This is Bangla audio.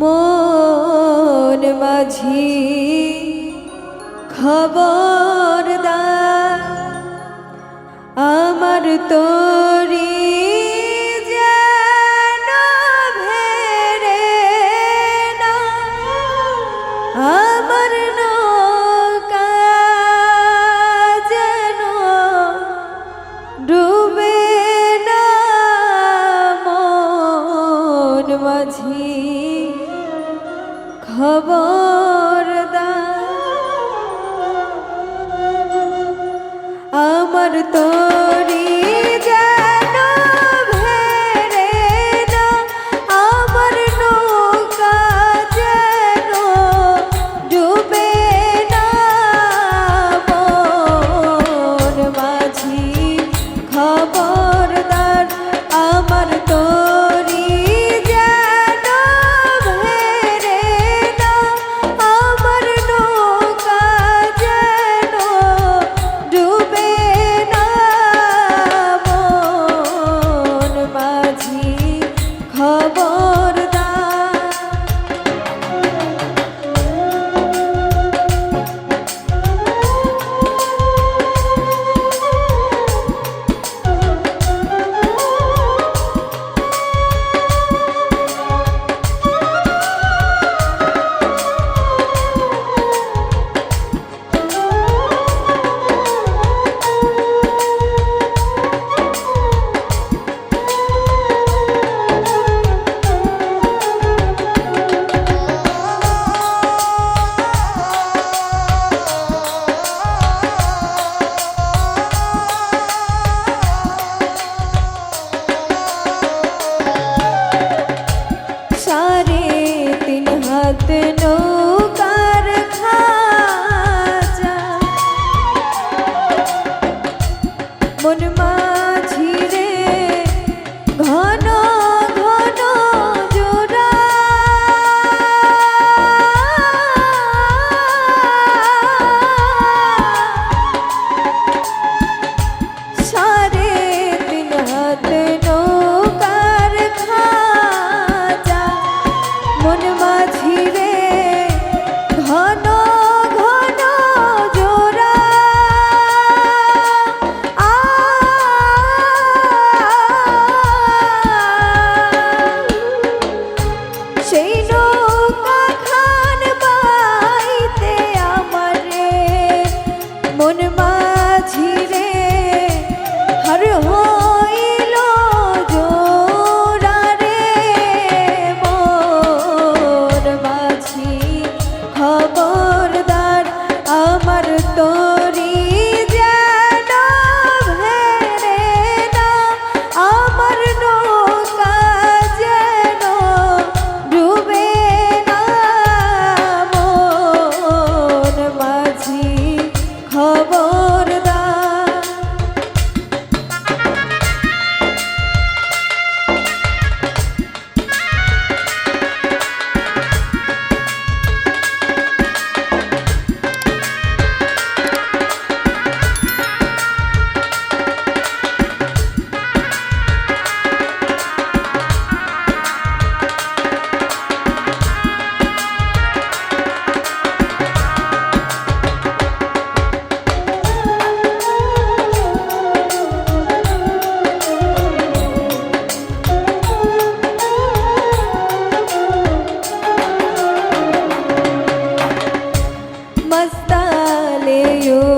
মন মাঝি খবর আমার তোরি না যেন ডুবে না। মাঝি খবরদা আমার তোরি মন মা সাদরে मस्ताले यो